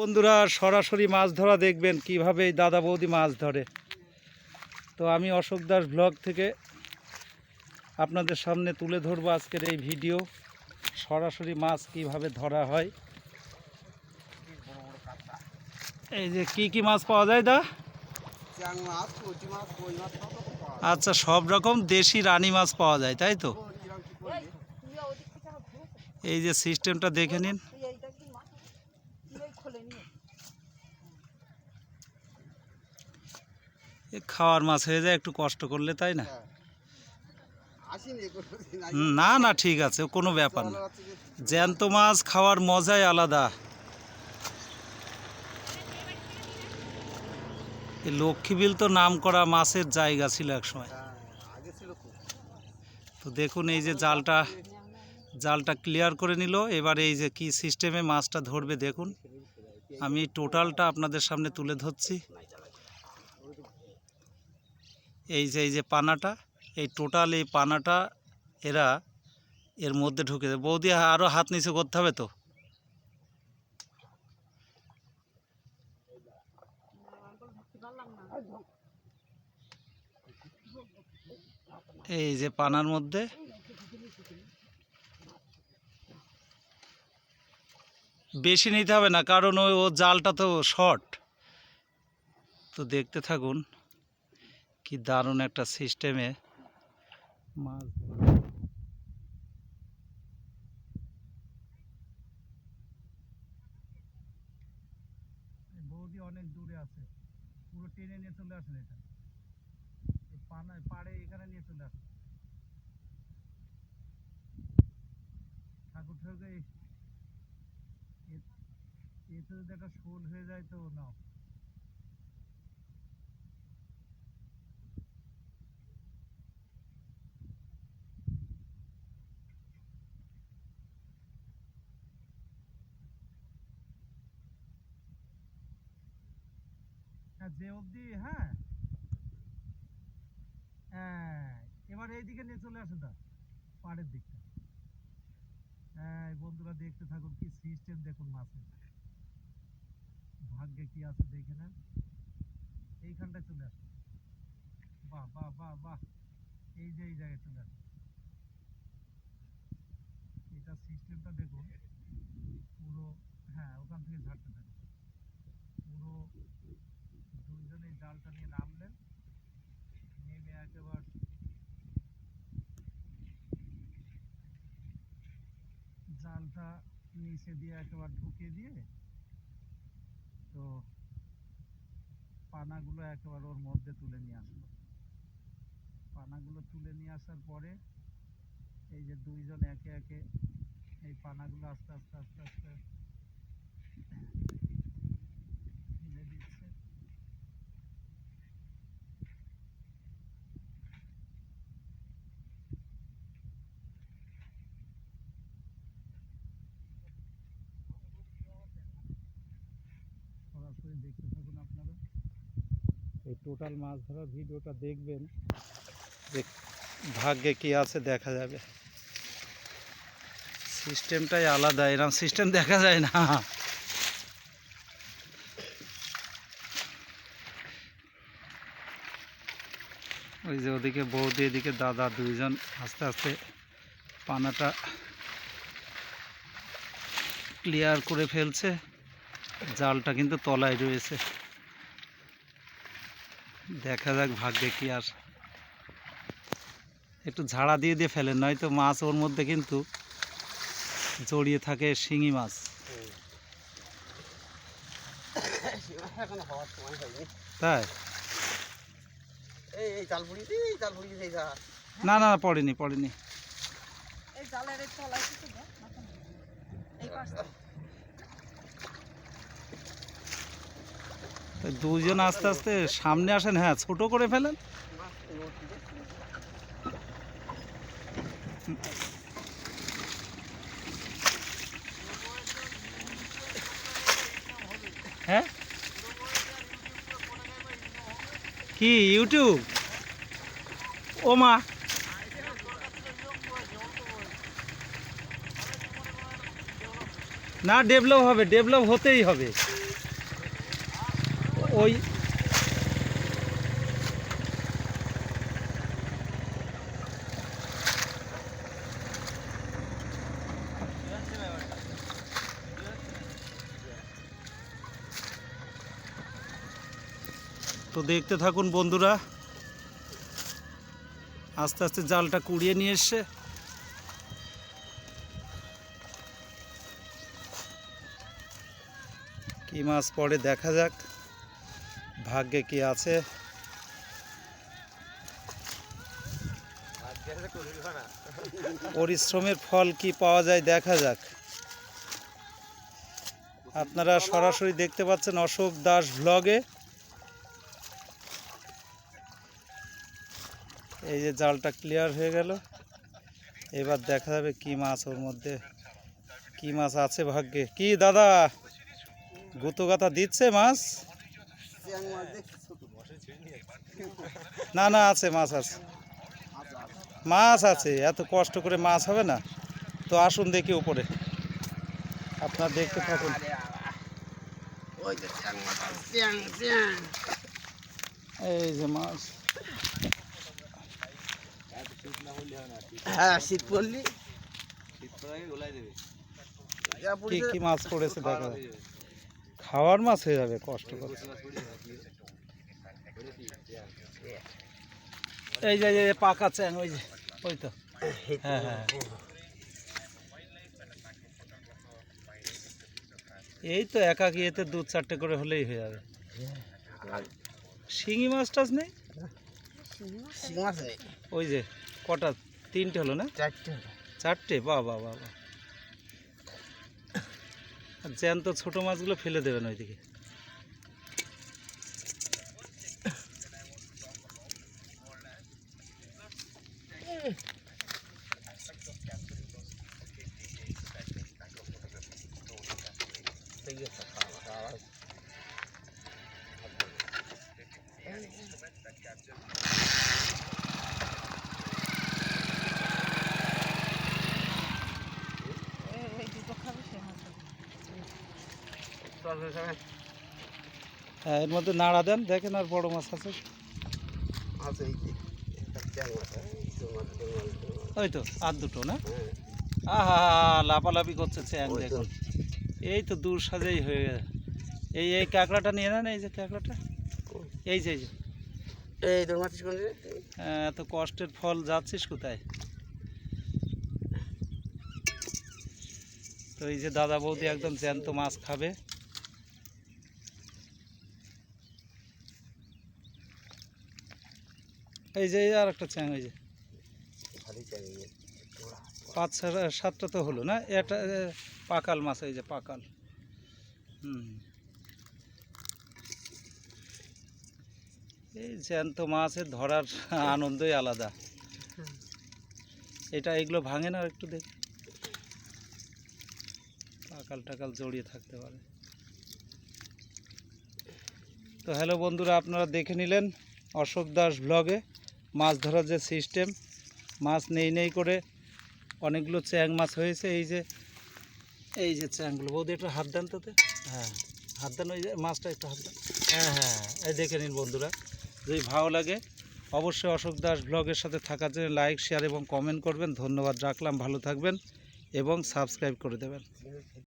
বন্ধুরা সরাসরি মাছ ধরা দেখবেন কীভাবে এই দাদা বৌদি মাছ ধরে। তো আমি অশোক দাস ব্লগ থেকে আপনাদের সামনে তুলে ধরবো আজকের এই ভিডিও সরাসরি মাছ কীভাবে ধরা হয়। এই যে কি কি মাছ পাওয়া যায় দা। আচ্ছা সব রকম দেশি রানী মাছ পাওয়া যায় তাই তো? এই যে সিস্টেমটা দেখে নিন। খাওয়ার মাছ হয়ে যায় একটু কষ্ট করলে তাই না? হ্যাঁ। না না ঠিক আছে কোনো ব্যাপার না। জ্যান্ত মাছ খাওয়ার মজাই আলাদা। এই লক্ষ্মীবিল তো নাম করা মাছের জায়গা ছিল একসময় হ্যাঁ। তো দেখুন এই যে জালটা জালটা ক্লিয়ার করে নিল এবার এই যে কি সিস্টেমে মাছটা ধরবে দেখুন। আমি টোটালটা আপনাদের সামনে তুলে ধরছি। এই যে এই যে পানাটা, এই টোটাল এই পানাটা এরা এর মধ্যে ঢুকে দেবে বৌদি আরও হাত নিচে করতে হবে তো? এই যে পানার মধ্যে। বেশি নিতে হবে না, কারণ ও জালটা তো শর্ট। তো দেখতে থাকুন। কি দারুণ একটা সিস্টেমে মাছ বৌদি অনেক দূরে আছে। পুরো টেনে নিয়ে চলে আসেন এটা। পাড়ে এখানে নিয়ে চলে আসেন। ঠাকুর ঠাকুর এতে যদি একটা শোল হয়ে যায় তো নাও। যে অবধি হ্যাঁ? হ্যাঁ এবার এইদিকে নিয়ে চলে আসুন দা পাড়ের দিকটা। হ্যাঁ বন্ধুরা দেখতে থাকুন কি সিস্টেম দেখুন মাছের। ভাগ্যে কি আছে দেখে নেন। এইখানটায় চলে আসুন। বাহ বাহ বাহ বাহ। এই যে এই জায়গায় চলে আসুন। এটা সিস্টেমটা দেখুন, পুরো হ্যাঁ ওখান থেকে ঝাড়তে থাকুন। পুরো দুইজনে জালটা নিয়ে নামলেন। নেমে একেবারে জালটা নিচে দিয়ে একেবারে ঢুকিয়ে দিয়ে তো পানাগুলো একেবারে ওর মধ্যে তুলে নিয়ে আসলো। পানাগুলো তুলে নিয়ে আসার পরে এই যে দুইজন একে একে এই পানাগুলো আস্তে আস্তে আস্তে আস্তে ফেলে দিচ্ছে সরাসরি দেখতে থাকুন আপনারা। এই টোটাল মাছ ধরার ভিডিওটা দেখবেন, যে ভাগ্যে কি আছে দেখা যাবে। সিস্টেমটাই আলাদা এরকম সিস্টেম দেখা যায় না। ওই যে ওদিকে বৌদি, এদিকে দাদা দুইজন আস্তে আস্তে পানাটা ক্লিয়ার করে ফেলছে। জালটা কিন্তু তলায় রয়েছে দেখা যাক ভাগ্যে কি আর একটু ঝাড়া দিয়ে দিয়ে ফেলেন নয়তো মাছ ওর মধ্যে কিন্তু জড়িয়ে থাকে শিঙি মাছ। তাই না না পড়েনি পড়েনি এই জালের এই তলায় কিছু দেখ, মাথা নেই। এই পাশটা। দুজন আস্তে আস্তে সামনে আসেন হ্যাঁ ছোট করে ফেলেন? হ্যাঁ? কি, ইউটিউব? ও মা। না, ডেভেলপ হবে, ডেভেলপ হতেই হবে। ওই তো দেখতে থাকুন বন্ধুরা। আস্তে আস্তে জালটা কুড়িয়ে নিয়ে এসছে। কি মাছ পড়ে দেখা যাক। ভাগ্যে কি আছে? পরিশ্রমের ফল কি পাওয়া যায়? দেখা যাক। আপনারা সরাসরি দেখতে পাচ্ছেন অশোক দাস ভ্লগে এই যে জালটা ক্লিয়ার হয়ে গেল। এবার দেখা যাবে কি মাছ ওর মধ্যে, কি মাছ আছে ভাগ্যে। কি দাদা? গুতো গাথা দিচ্ছে মাছ চ্যাং মাছ দেখছি ছোট না না আছে মাছ আছে। মাছ আছে এত কষ্ট করে মাছ হবে না। তো আসুন দেখি উপরে। আপনার দেখতে থাকুন। এই যে মাছ। হ্যাঁ শীত পড়লি? যা কি কি মাছ পড়েছে দেখা। খাওয়ার মাছ হয়ে যাবে কষ্ট করে। এই যে এই যে পাকা চ্যাং ওই যে ওই তো। হ্যাঁ হ্যাঁ। এই তো একাকি এতে দু চারটে করে হলেই হয়ে যাবে। শিঙি মাছ টাছ নেই? শিং মাছ নেই। ওই যে কটা? তিনটে হলো না? চারটে চারটে? বাহ বাহ বাহ বাহ। আর জ্যান্ত ছোট মাছগুলো ফেলে দেবেন ওইদিকে। হ্যাঁ এর মধ্যে নাড়া দেন দেখেন আর বড় মাছ আছে। আছে এই যে একটা চ্যাং মাছ এই চ্যাং মাছ, চ্যাং মাছ, চ্যাং মাছ। ওই তো আর দুটো না? হ্যাঁ, আহা লাপালাপি করছে চ্যাং দেখুন। এই তো দূর সাজেই হয়ে গেছে এই এই কাঁকড়াটা নিয়ে নেন এই যে কাঁকড়াটা। এই যে এই যে। এই তোর মাছ কোন হ্যাঁ, এত কষ্টের ফল যাচ্ছিস কোথায়? তো এই যে দাদা বৌদি একদম জ্যান্ত মাছ খাবে। এই যে আর একটা চ্যাং এই যে। পাঁচ সাতটা তো হলো না? এটা পাকাল মাছ এই যে পাকাল। হুম। এই জ্যান্ত মাছের ধরার আনন্দই আলাদা। এটা এগুলো ভাঙে না একটু দেখ। পাকাল টাকাল জড়িয়ে থাকতে পারে। তো হ্যালো বন্ধুরা আপনারা দেখে নিলেন অশোক দাস ব্লগে। মাছ ধরার যে সিস্টেম মাছ নেই নেই করে অনেকগুলো চ্যাং মাছ হয়েছে এই যে এই যে চ্যাংগুলো। বৌদি একটু হাত দেন তোতে। হ্যাঁ। হাত দেন ওই যে মাছটা একটু হাত দেন। হ্যাঁ হ্যাঁ এই দেখে নিন বন্ধুরা যদি ভালো লাগে অবশ্যই অশোক দাস ব্লগের সাথে থাকার জন্য লাইক শেয়ার এবং কমেন্ট করবেন। ধন্যবাদ রাখলাম ভালো থাকবেন এবং সাবস্ক্রাইব করে দেবেন।